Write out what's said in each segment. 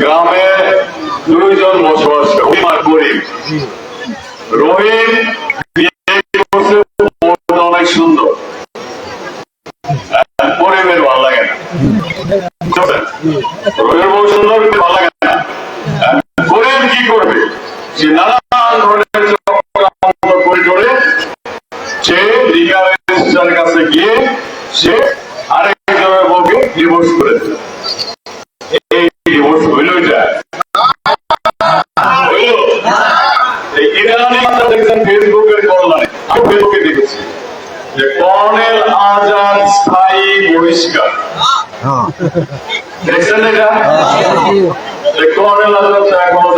গ্রামে দুইজন বসবাস করে। রহিম ডিভোর্স হইল এটা ইরানি মাত্রা দেখছেন ফেসবুকের কল্যাণে আমি ফেসবুকে দেখেছি যে কর্নেল আজাদ স্থায়ী বহিষ্কার। দেখছেন এটা? কর্নেল আজাদ তো এখনও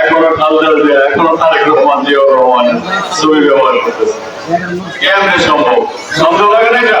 এখনও খালদার দিয়ে এখনও তারেক রহমান জিয়াউর রহমান ছবি ব্যবহার করতেছে। কেমনে সম্ভব? সম্ভব লাগে না এটা?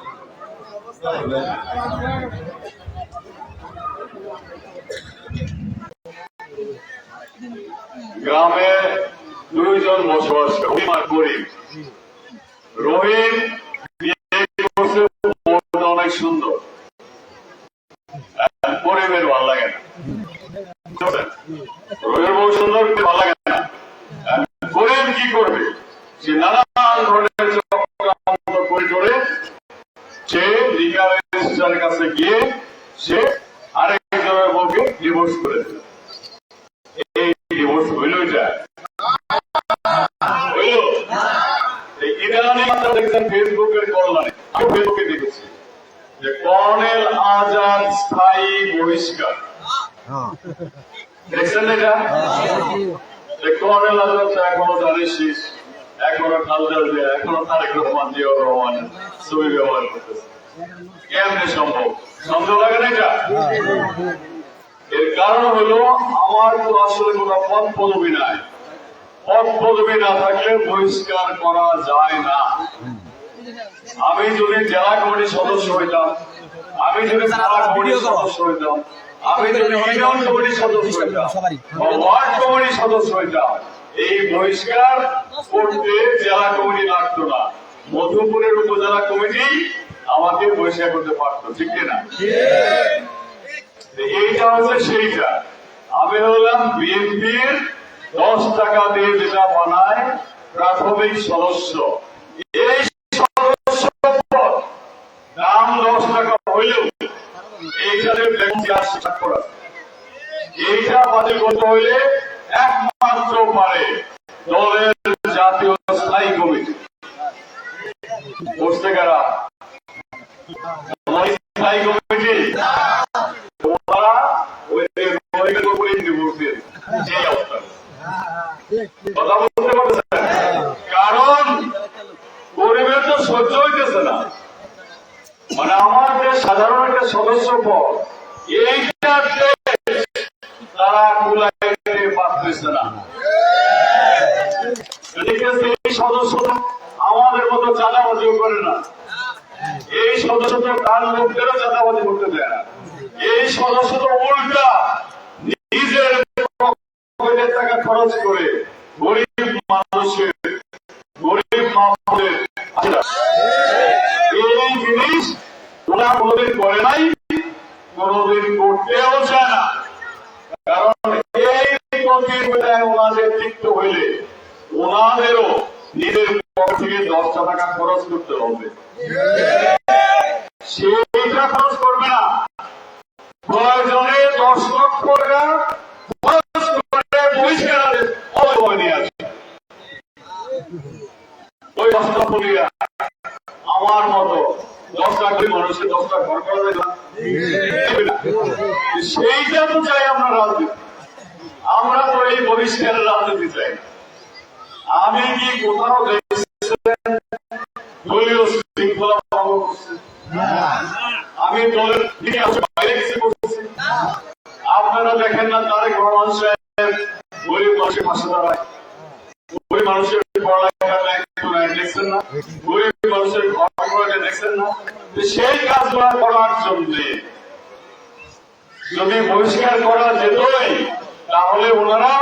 গ্রামে দুইজন বসবাস করে রহিম অনেক সুন্দর আর করিমের ভালো লাগে না বুঝছেন? রহিমের বউ সুন্দর কিন্তু ভালো লাগে না আর করিম কি করবে সে নানান ধরনের চক্রান্ত করে করে সে লিগাল রেজিস্ট্রার কাছে গিয়ে সে আরেকজনের বউকে ডিভোর্স করে দিল এই ডিভোর্স হইল এটা হইল এই ইরানি মাত্রা দেখছেন ফেসবুকের কল্যাণে আমি ফেসবুকে দেখেছি যে কর্নেল আজাদ স্থায়ী বহিষ্কার দেখছেন এটা যে কর্নেল আজাদ তো এখনও জানিস এখনও খালদার দিয়ে এখনও তারেক রহমান জিয়াউর রহমান ছবি ব্যবহার করতেছে কেমনে সম্ভব সম্ভব লাগে না এর কারণ হলো, আমার তো আসলে কোনো পদ পদবি নাই। পদ পদবি না থাকলে বহিষ্কার করা যায় না। আমি যদি জেলা কমিটির সদস্য হইতাম, আমি যদি জেলা কমিটির সদস্য হইতাম, আমি যদি ইউনিয়ন কমিটির সদস্য হইতাম ওয়ার্ড কমিটির সদস্য হইতাম, এই বহিষ্কার করতে জেলা কমিটি লাগতো না। মধুপুরের উপজেলা কমিটি আমাকে বহিষ্কার করতে পারতো, ঠিক না? এইটা হচ্ছে সেইটা। আমি হলাম বিএনপির দশ টাকা দিয়ে যেটা বানায় প্রাথমিক সদস্য। এই সদস্য দাম দশ টাকা হইলেও এইখানে এইটা বাতিল করতে হইলে একমাত্র পারে দলের জাতীয় স্থায়ী কমিটি বসতে কারা আমাদের স্থায়ী কমিটি ওরা ওই যে রোহিঙ্গার উপরে ডিভোর্স দিয়ে দিচ্ছে। এই অবস্থা। কথা? কারণ গরিবের তো সহ্য হইতেছে না। মানে আমার যে সাধারণ একটা সদস্য পদ এইটাতে তারা কুলাইতে পারতেছে করে না, এই সদস্য তো তার লোকদেরও করতে দেয় না। এই সদস্য তো উল্টা নিজের টাকা খরচ করে গরিব মানুষের গরিব মানুষের এই জিনিস ওরা কোনোদিন করে নাই কোনোদিন করতেও চায় না কারণ এই প্রতিযোগিতায় ওনাদের তিক্ত হইলে ওনাদেরও নিজের পকেট থেকে দশটা টাকা খরচ করতে হবে সেইটা খরচ করবে না প্রয়োজনে দশ লক্ষ টাকা খরচ করে বহিষ্কার অবয় নিয়ে আসবে ওই দশটা বলিয়া আমার মতো দশটা করে মানুষের দশটা ঘর করা যায় না সেইটা তো চাই আমরা রাজনীতি আমরা তো এই বহিষ্কারের রাজনীতি চাই। আমি কি কোথাও? আমি আপনারা দেখেন না তারেক মানুষের পাশে দাঁড়ায়। গরিব মানুষের দেখছেন না? গরিব মানুষের দেখছেন না? সেই কাজগুলো করার জন্য যদি বহিষ্কার করা যেতই, তাহলে ওনারা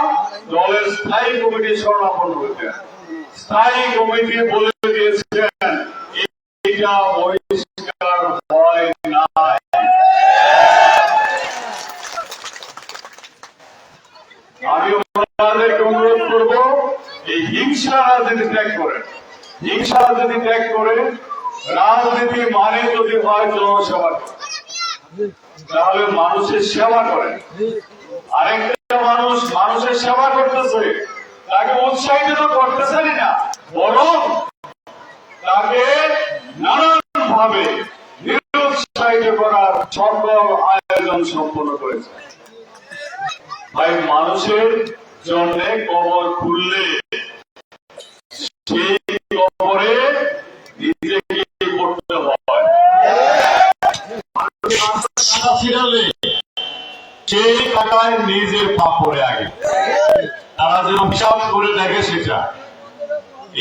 দলের স্থায়ী কমিটি শরণাপন্ন হতেন স্থায়ী কমিটি বলে দিয়েছেন এটা বহিষ্কার হয় আমি আপনাদেরকে অনুরোধ করব, এই হিংসা রাজনীতি ত্যাগ করেন। হিংসা রাজনীতি ত্যাগ করে রাজনীতি মানে যদি হয় জনসেবা। তাহলে মানুষের সেবা করেন। আরেকটা মানুষ মানুষের সেবা করতেছে, তাকে উৎসাহিত তো করতেছেনই না, বরং তাকে নানান ভাবে নিরুৎসাহিত করার সকল আয়োজন সম্পন্ন করেছে। ভাই, মানুষের জন্য কবর খুললে সেই কবরে নিজেকে করতে হয়। ছিড়ালে সেই টাকায় নিজের পা পড়ে আগে। তারা যেন হিসাব করে দেখে সেটা।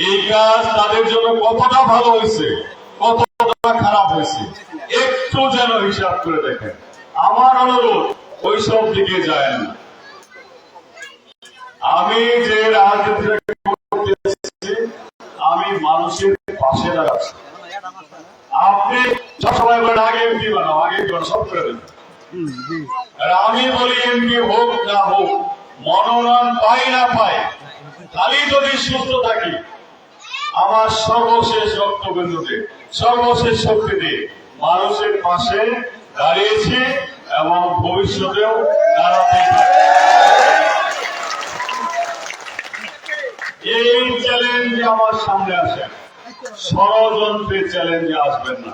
এই কাজ তাদের জন্য কতটা ভালো হয়েছে, কতটা খারাপ হয়েছে, একটু যেন হিসাব করে দেখেন। আমার অনুরোধ, ওইসব দিকে যায় না। আমি যে রাজনীতি করতেছি, আমি মানুষের পাশে দাঁড়াচ্ছি। আপনি সবসময় আগে এমপি বানাও, আগে সব করে দেন। আর আমি বলি এমপি হোক না হোক, মনোনয়ন পাই না পাই, খালি যদি সুস্থ থাকি, আমার সর্বশেষ রক্তবিন্দুতে, সর্বশেষ শক্তি দিয়ে মানুষের পাশে দাঁড়িয়েছি এবং ভবিষ্যতেও দাঁড়াতে এই চ্যালেঞ্জ আমার সামনে আসে। ষড়যন্ত্রের চ্যালেঞ্জে আসবেন না।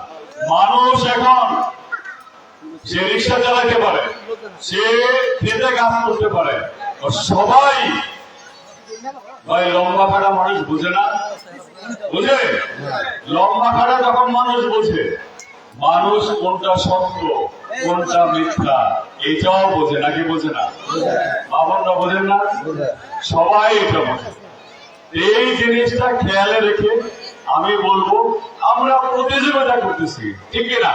মানুষ এখন সে রিক্সা চালাতে পারে সে খেতে কাজ করতে পারে সবাই ভাই লম্বা খাটা মানুষ বুঝে না? বুঝে? লম্বা খাটা যখন মানুষ বোঝে মানুষ কোনটা সত্য কোনটা মিথ্যা এটাও বোঝে নাকি বোঝে না? বাবনরা বোঝেন না? সবাই এটা বোঝে। এই জিনিসটা খেয়ালে রেখে আমি বলব, আমরা প্রতিযোগিতা করতেছি, ঠিক না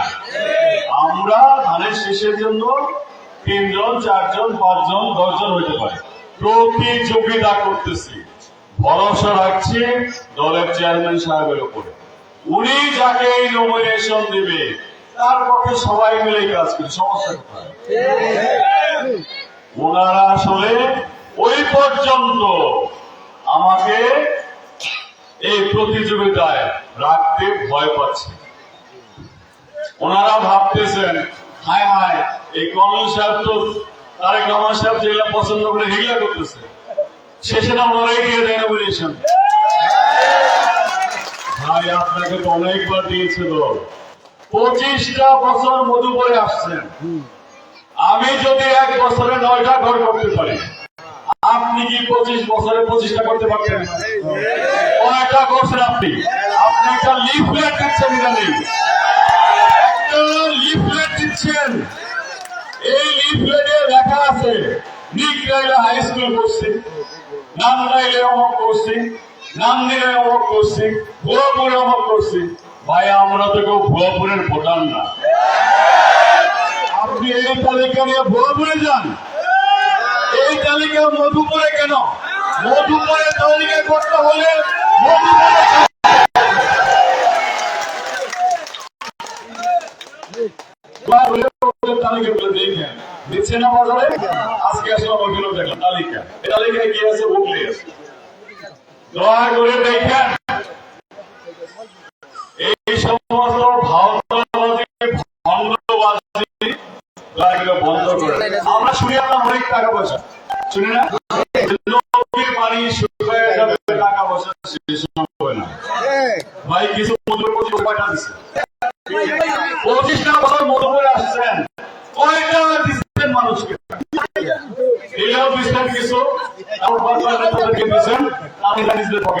আমরা ধানের শেষের জন্য তিনজন, চারজন, পাঁচজন, দশজন হইতে পারে। প্রতিযোগিতা করতেছি। ভরসা রাখছি দলের চেয়ারম্যান সাহেবের উপরে। উনি যাকে এই নমিনেশন দিবে, তার পক্ষে সবাই মিলে কাজ করি, সমস্যা ওনারা আসলে ওই পর্যন্ত আমাকে এই প্রতিযোগিতায় রাখতে ভয় পাচ্ছে। ওনারা ভাবতেছেন, হায় হায়, এই কমল সাহেব তো তারেক রহমান সাহেব যেগুলা পছন্দ করে হেগুলা করতেছে। শেষে না ওনারাই দিয়ে দেয় নমিনেশন ভাই, আপনাকে তো অনেকবার দিয়েছিল পঁচিশটা বছর মধু করে আসছেন। আমি যদি এক বছরে নয়টা ঘর করতে পারি আপনি কি পঁচিশ বছরে পঁচিশটা করতে পারছেন কয়টা করছেন আপনি। আপনি একটা লিফলেট দিচ্ছেন ইদানিং একটা লিফলেট দিচ্ছেন। এই লিফলেটে লেখা আছে নিকরাইলে হাই স্কুল করছি নামরাইলে অমক করছি নামদিলে অমক করছি, ভুয়াপুরে অমক করছি। ভাই, আমরা তো কেউ ভুয়াপুরের ভোটার না। আপনি এই তালিকা নিয়ে ভুয়াপুরে যান। এই তালিকা মধুপুরে কেন? মধুপুরে তালিকা করতে আজকে আসলে ওইগুলো তালিকা। এই তালিকায় কি আছে বুকলে করে দেখেন। এই সমস্ত দয়া করে বন্ধ করে আমরা শুনি আপনার অনেক টাকা পয়সা। শুনি না? পানি শুকায় টাকা পয়সা শেষ হবে না। ভাই, কিছু মধুর প্রতি টাকা দিচ্ছে পঁচিশটা বছর মধুপুরে আসছেন। কয়টা দিচ্ছেন মানুষকে? দিলেও দিচ্ছেন কিছু। আমার বাচ্চা দিচ্ছেন। আমি নিজেদের পকেটে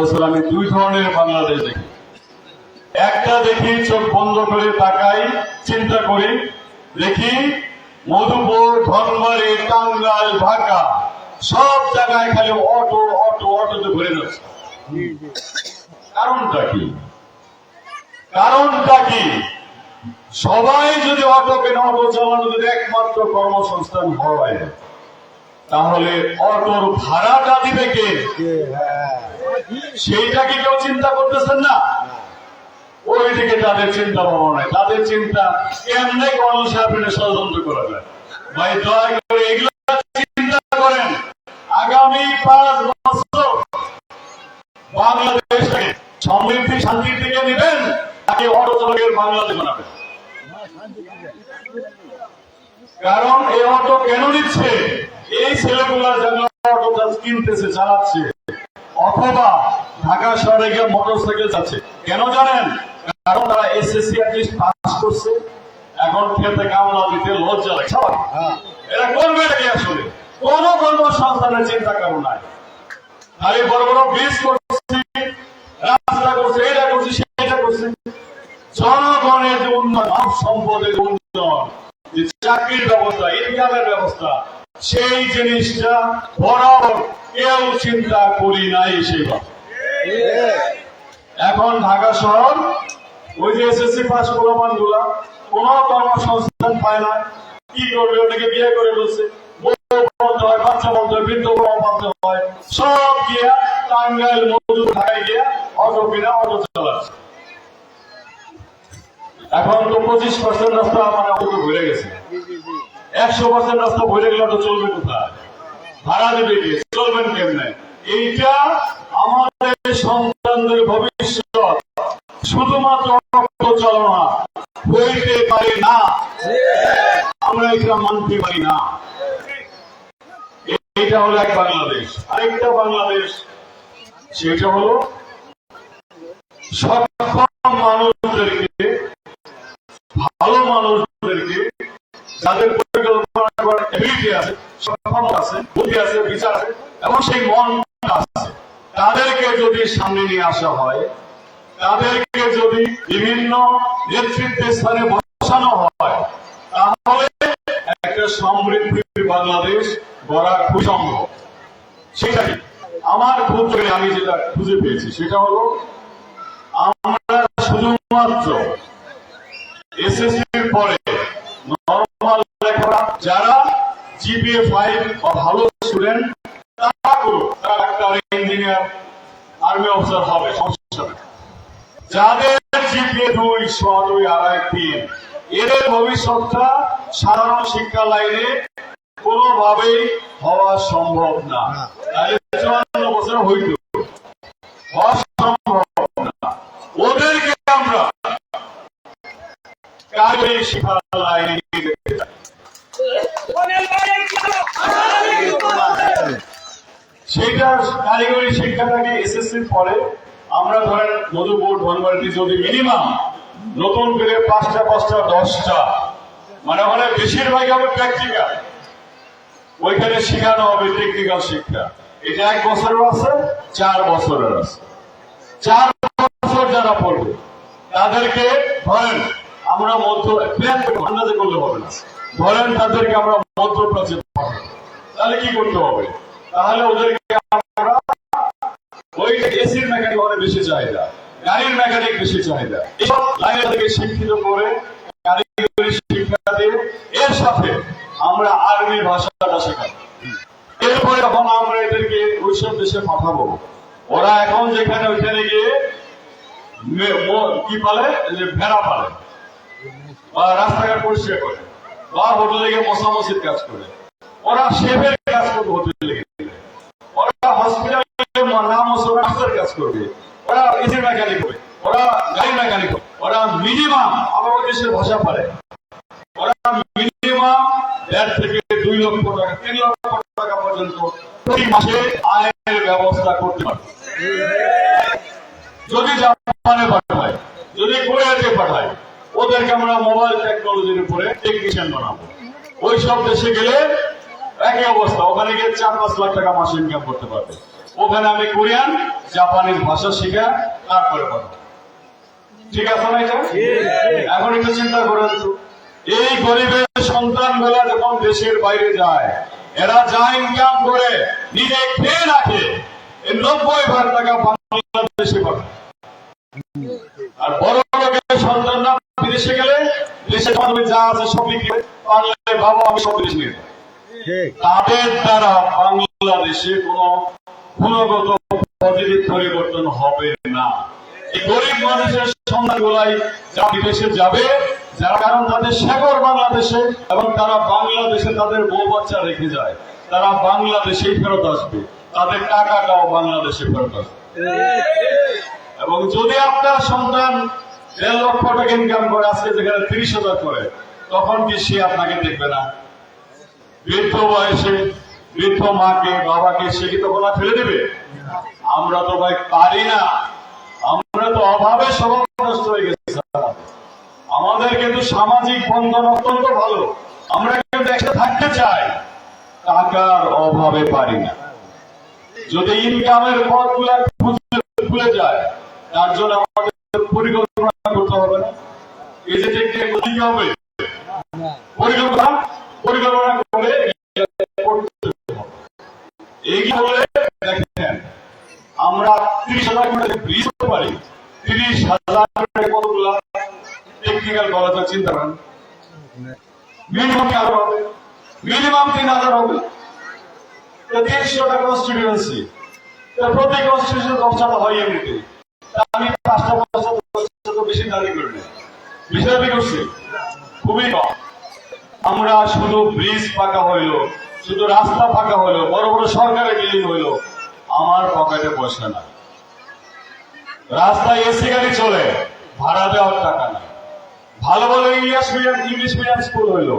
বছর আমি দুই ধরনের বাংলাদেশ দেখি। একটা দেখি, চোখ বন্ধ করে তাকাই, চিন্তা করি, দেখি, মধুপুর, ধনবাড়ি, টাঙ্গাইল, ঢাকা, সব জায়গায় খালি অটো অটো, অটোতে ভরে যাচ্ছে কারণটা কি? কারণটা কি? সবাই যদি অটো কেনা, অটো চালানো যদি একমাত্র কর্মসংস্থান হয়, তাহলে অটোর ভাড়াটা দিবে কে? সেইটা কি কেউ চিন্তা করতেছেন না? ওই দিকে তাদের চিন্তা ভাবনা নাই তাদের চিন্তা কেমনে গণসাফিনে ষড়যন্ত্র করা যায়। ভাই, দয়া করে এগুলো চিন্তা করেন। আগামী পাঁচ বছর বাংলাদেশকে সমৃদ্ধি, শান্তির দিকে নেবেন, তাকে অটো চালকের বাংলাদেশ বানাবেন। কারণ এই অটো কেন নিচ্ছে? এই ছেলেগুলা যেন অটো কিনতেছে চালাচ্ছে। অথবা ঢাকা শহরে গিয়ে মোটর সাইকেল যাচ্ছে। কেন জানেন? কারণ তারা এসএসসি অ্যাটলিস্ট পাস করছে। এখন খেতে কামলা দিতে লজ্জা লাগে। স্বাভাবিক। এরা করবে নাকি আসলে? কোন কর্মসংস্থানের চিন্তা কারণ নাই। খালি বড় বড় ব্রিজ করছি রাস্তা করছে এটা করছে সেটা করছে। জনগণের যে উন্নয়ন সম্পদের উন্নয়ন যে চাকরির ব্যবস্থা ইনকামের ব্যবস্থা সেই জিনিসটা বরাবর কেউ চিন্তা করি নাই সেবা এখন ঢাকা শহর, ওই যে এসএসসি পাস প্রমাণগুলা কোন কর্মসংস্থান পায় না। কি করবে? ওটাকে বিয়ে করে বলছে এখন তো পঁচিশ পার্সেন্ট রাস্তা মানে অটো ভরে গেছে। একশো পার্সেন্ট রাস্তা ভরে গেলে অটো চলবে কোথায়? ভাড়া দেবে কে? চলবেন কেমনে? এইটা আমাদের সন্তানদের ভবিষ্যৎ। শুধুমাত্র হইতে পারে না। আমরা এটা মানতে পারি না। এইটা হলো এক বাংলাদেশ। আরেকটা বাংলাদেশ, সেটা হলো সক্ষম মানুষদেরকে ভালো মানুষদেরকে যাদের পরিকল্পনা করার এবিলিটি আছে, সক্ষম আছে, বুদ্ধি আছে, বিচার আছে, এবং সেই মনটা আছে। তাদেরকে যদি সামনে নিয়ে আসা হয়, তাদেরকে যদি বিভিন্ন স্থানে বসানো হয়, তাহলে একটা সমৃদ্ধি বাংলাদেশ গড়া খুব সম্ভব সেটা কি? আমার ক্ষেত্রে আমি যেটা খুঁজে পেয়েছি, সেটা হলো আমরা শুধুমাত্র এসএসসির পরে নর্মাল লেখাপড়া যারা জিপিএ ফাইভ ভালো স্টুডেন্ট তারা করুক, তারা ডাক্তার ইঞ্জিনিয়ার আর্মি অফিসার হবে, সমস্যা যাদের জিপিএ দুই সোয়া দুই আড়াই তিন এদের ভবিষ্যৎটা সাধারণ শিক্ষা লাইনে কোনোভাবেই হওয়া সম্ভব না। তাহলে চুয়ান্ন বছর হইত হওয়া সম্ভব না ওদেরকে আমরা যেতে চাই। সেইটা কারিগরি শিক্ষাটাকে এসএসসির পরে আমরা ধরেন মধুপুর ধনবাড়িতে যদি মিনিমাম নতুন করে পাঁচটা পাঁচটা, দশটা। মানে ওখানে বেশিরভাগ হবে প্র্যাকটিক্যাল ওইখানে শেখানো হবে টেকনিক্যাল শিক্ষা। এটা এক বছরের আছে, চার বছরের আছে। চার বছর যারা পড়বে, তাদেরকে ধরেন আমরা মধ্য প্ল্যান আন্দাজে করলে হবে না। ধরেন তাদেরকে আমরা মধ্যপ্রাচ্যে তাহলে কি করতে হবে? তাহলে ওদেরকে আমরা ওই এসির মেকানিক অনেক বেশি চাহিদা, গাড়ির মেকানিক বেশি চাহিদা। এইসব লাইনে তাদেরকে শিক্ষিত করে, কারিগরি শিক্ষা দিয়ে, এর সাথে আমরা আর্মির ভাষাটা শেখাবো। এরপরে যখন আমরা এদেরকে ওইসব দেশে পাঠাবো, ওরা এখন যেখানে ওইখানে গিয়ে কি পালে? যে ভেড়া পালে। বা রাস্তাঘাট পরিষ্কার করে, বা হোটেলে গিয়ে মশামশির কাজ করে। ওরা শেফের কাজ করবে হোটেলে গিয়ে। ওরা হসপিটালে ডাক্তার কাজ করবে। ওরা ইঞ্জিন মেকানিক হবে ওরা গাড়ি মেকানিক হবে ওরা মিনিমাম, আমাদের দেশের ভাষা পারে। ওরা মিনিমাম দেড় থেকে দুই লক্ষ টাকা, তিন লক্ষ টাকা পর্যন্ত প্রতি মাসে আয়ের ব্যবস্থা করতে পারে যদি জাপানে পাঠায়, যদি কোরিয়াতে পাঠায় ওদেরকে আমরা মোবাইল টেকনোলজির উপরে টেকনিশিয়ান বানাবো। ওই সব দেশে গেলে একই অবস্থা। ওখানে গিয়ে চার পাঁচ লাখ টাকা মাসে ইনকাম করতে পারবে। ওখানে আমি কোরিয়ান জাপানিজ ভাষা শিখা তারপরে পাঠাবো ঠিক আছে না এটা? এখন একটু চিন্তা করেন তো। এই গরিবের সন্তানগুলা যখন দেশের বাইরে যায় এরা যা ইনকাম করে নিজে খেয়ে রাখে। নব্বই ভাগ টাকা বাংলাদেশে বিদেশে গেলে দেশের মাধ্যমে যা আছে সব করে বাংলাদেশে বাবা আমি সব বিদেশ নিয়ে তাদের দ্বারা বাংলাদেশে কোনো গুণগত পজিটিভ পরিবর্তন হবে না। এই গরিব মানুষের সন্তান গুলাই যা বিদেশে যাবে যার কারণ তাদের শেকর বাংলাদেশে এবং তারা বাংলাদেশে তাদের বউ বাচ্চা রেখে যায়। তারা বাংলাদেশেই ফেরত আসবে। তাদের টাকাটাও বাংলাদেশে ফেরত আসবে। এবং যদি আপনার সন্তান দেড় লক্ষ টাকা ইনকাম করে, আজকে যেখানে তিরিশ হাজার করে, তখন কি সে আপনাকে দেখবে না? বৃদ্ধ বয়সে, বৃদ্ধ মাকে, বাবাকে সে কি তখন ফেলে দেবে? আমরা তো ভাই পারি না। আমরা তো অভাবে নষ্ট হয়ে গেছে। আমাদের কিন্তু সামাজিক বন্ধন অত্যন্ত ভালো। আমরা কিন্তু একসাথে থাকতে চাই, টাকার অভাবে পারি না। যদি ইনকামের পথগুলা খুলে যায় তার জন্য আমাদের পরিকল্পনা করতে হবে। এই যে দিতে হবে, পরিকল্পনা পরিকল্পনা করে দেখেন, আমরা হাজার ব্রিজ করতে পারি হাজার কতগুলা টেকনিক্যাল কলেজের চিন্তা করেন মিনিমাম হবে? মিনিমাম তিন হাজার হবে। কনস্টিটিউয়েন্সি প্রতি কনস্টিটিউশন দশটা হয় এমনিতে আমি পাঁচটা দশটা বেশি দাবি করি করছি? খুবই কম। আমরা শুধু ব্রিজ পাকা হইল, শুধু রাস্তা পাকা হইল, বড় বড় সরকারি বিল্ডিং হইল। আমার পকেটে পয়সা না রাস্তায় এসি গাড়ি চলে, ভাড়া দেওয়ার টাকা নাই। ভালো ভালো English medium English medium school হইল।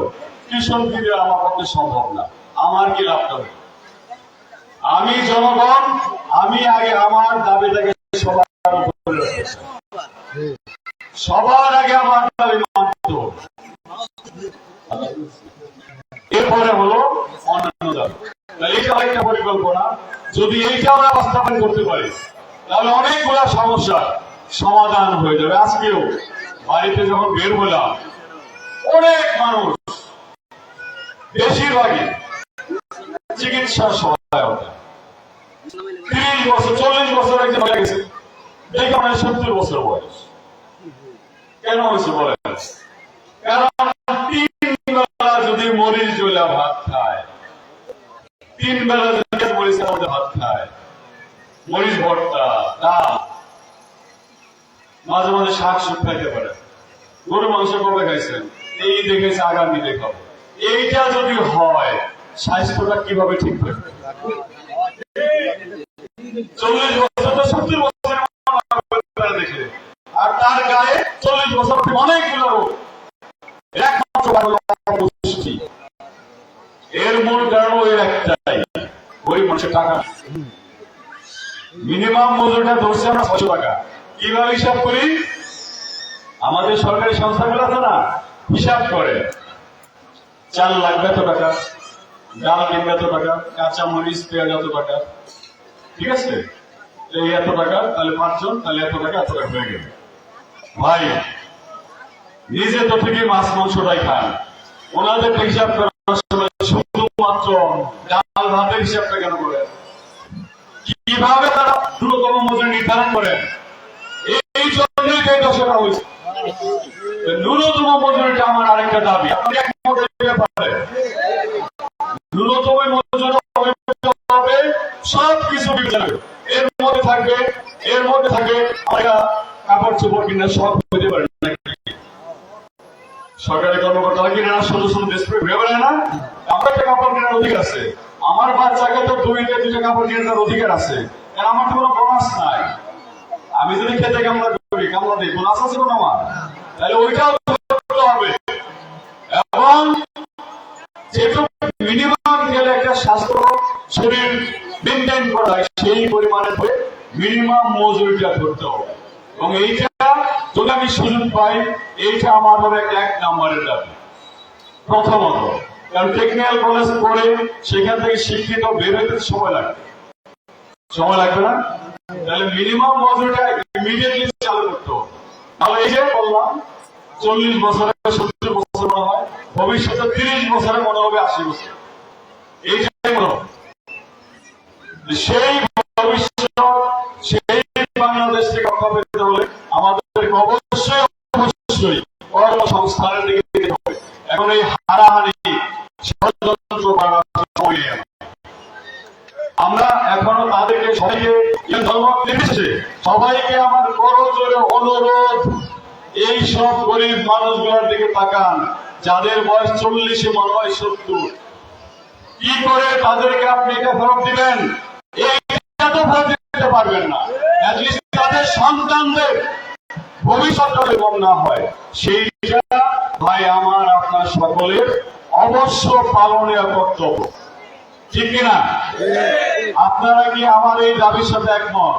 টিউশন ফি দেওয়া আমার পক্ষে সম্ভব না। আমার কি লাভটা আমি জনগণ, আমি আগে আমার দাবিটাকে চাই। সবার আগে আমার। এরপরে হলো অন্যান্য তাহলে এটা একটা পরিকল্পনা। যদি এইটা আমরা বাস্তবায়ন করতে পারি, তাহলে অনেকগুলা সমস্যার সমাধান হয়ে যাবে। আজকেও বাড়িতে যখন বের হলাম, অনেক মানুষ বেশিরভাগই চিকিৎসার সহায়তা। তিরিশ বছর, চল্লিশ বছর একজন হয়ে গেছে। দেখে আমার সত্তর বছর বয়স। কেন যদি মরিচ ভাত খায় যদি ভাত খায়, মরিচ ভর্তা মাঝে মাঝে শাক খাইতে পারে। গরু মাংস কবে খাইছেন? এই দেখেছে আগামী দেখাবো। এইটা যদি হয়, স্বাস্থ্যটা কীভাবে ঠিক থাকবে চল্লিশ বছর সত্তর বছর দেখে। আর তার গায়ে অনেকগুলো এর মূল কারণ একটাই, গরিব মানুষের টাকা। মিনিমাম ধরছে আমরা ছশো টাকা। কীভাবে হিসাব করি? আমাদের সরকারি সংস্থাগুলো আছে না, হিসাব করে। চাল লাগবে এত টাকা, ডাল কিনবে এত টাকা কাঁচা মরিচ পেঁয়াজ এত টাকা। ঠিক আছে? এই এত টাকা, তাহলে পাঁচজন, তাহলে এত টাকা এত টাকা হয়ে গেল। ভাই নিজে তো ঠিকই মাছ মাংসটাই খান ওনাদের হিসাব করার সময় শুধুমাত্র ডাল ভাতের হিসাবটা কেন করেন কীভাবে তারা দ্রুততম মজুরি নির্ধারণ করেন এই জন্যই এই দশটা হয়েছে। ন্যূনতম মজুরিটা আমার আরেকটা দাবি। আপনি একমত ব্যাপারে ন্যূনতম মজুরি হবে সব কিছু এর মধ্যে থাকবে, এর মধ্যে থাকবে আমরা কাপড় চোপড় কিনে সব? সরকারি কর্মকর্তারা কিনে না? শুধু শুধু দেশ ঘুরে বেড়ায় না? আমার একটা কাপড় কেনার অধিকার আছে। আমার বাচ্চাকে তো দুইটা দুইটা কাপড় কেনার অধিকার আছে। কারণ আমার তো কোনো বোনাস নাই। আমি যদি খেতে কামলা করি, কামলা দিই বোনাস আছে কোনো আমার? তাহলে ওইটাও করতে হবে। এবং যেটুকু মিনিমাম গেলে একটা স্বাস্থ্য শরীর মেনটেন করা সেই পরিমাণে মিনিমাম মজুরিটা ধরতে হবে। এবং এইটা যদি আমি সুযোগ পাই, এইটা আমার এক নম্বরের দাবি। প্রথমত, কারণ টেকনিক্যাল কলেজ পড়ে সেখান থেকে শিক্ষিত বের হইতে সময় লাগবে। সময় লাগবে না? তাহলে মিনিমাম মজুরিটা ইমিডিয়েটলি চালু করতে হবে। এই যে বললাম, চল্লিশ বছরে সত্তর বছর মনে হয়, ভবিষ্যতে তিরিশ বছরে মনে হবে আশি বছর। মনে সেই ভবিষ্যৎ, সেই বাংলাদেশ থেকে রক্ষা হলে আমাদেরকে অবশ্যই অবশ্যই কর্মসংস্থানের দিকে যেতে হবে। এখন এই হারাহারি ষড়যন্ত্র আমার। এখনও তাদেরকে সবাইকে এই ধর্ম নির্বিশেষে সবাইকে আমার করো জোরে অনুরোধ, এই সব গরিব মানুষগুলোর দিকে তাকান, যাদের বয়স চল্লিশে মনে হয় সত্তর। কি করে তাদেরকে আপনি এটা ফেরত দিবেন? এইটা তো ফেরত দিতে পারবেন না। তাদের সন্তানদের ভবিষ্যৎ যাতে না হয় সেইটা ভাই আমার, আপনার সকলের অবশ্য পালনীয় কর্তব্য ঠিক কিনা আপনারা কি আমার এই দাবির সাথে একমত?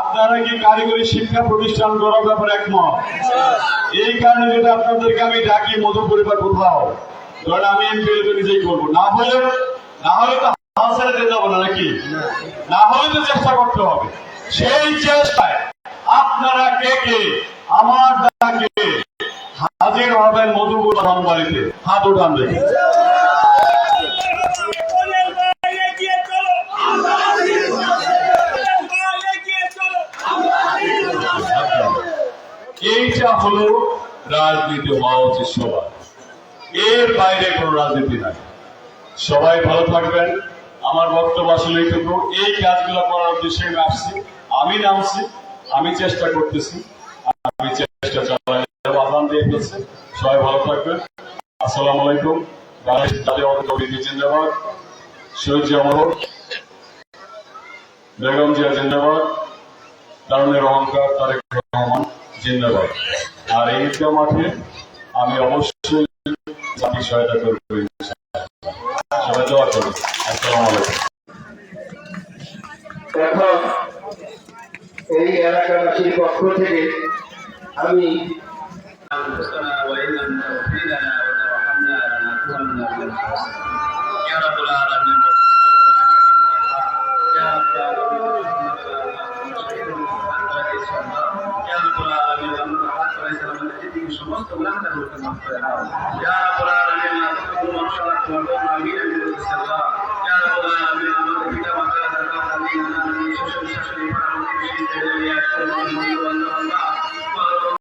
আপনারা কি কারিগরি শিক্ষা প্রতিষ্ঠান করার ব্যাপারে একমত? এই কারণে যেটা আপনাদেরকে আমি ডাকি মধু পরিবার কোথাও, ধরেন আমি এমপি নিজেই করব। না হলে না হলে তো হাল ছেড়ে দিয়ে যাব না নাকি? না হলে তো চেষ্টা করতে হবে। সেই চেষ্টায় আপনারা কে কে? আমার ডাকে হাজির হবেন মধুপুর বাড়িতে হাত উঠান এইটা হলো রাজনীতি হওয়া উচিত সবার। এর বাইরে কোনো রাজনীতি নাই। সবাই ভালো থাকবেন। আমার বক্তব্য আসলে এইটুকু। এই কাজগুলো করার উদ্দেশ্যে আমি আসছি। আমি নামছি, আমি চেষ্টা করতেছি, আমি চেষ্টা চালাই আহ্বান দিয়ে ফেলছে। সবাই ভালো থাকবেন। আসসালামু আলাইকুম। জিন্দাবাদ। শহীদ জিয়ামর বেগম জিয়া জিন্দাবাদ দারুণের অহংকার তারেক রহমান জিন্দাবাদ। আর এই ঈদগাহ মাঠে আমি অবশ্যই জাতি সহায়তা করব সবাই দোয়া করুন আসসালামু আলাইকুম। এই এলাকাবাসীর পক্ষ থেকে আমি সমস্ত গুণাগুলোকে মাফ করে দাও ইয়া রাব্বুল আলামিন আমিন আমিন 何?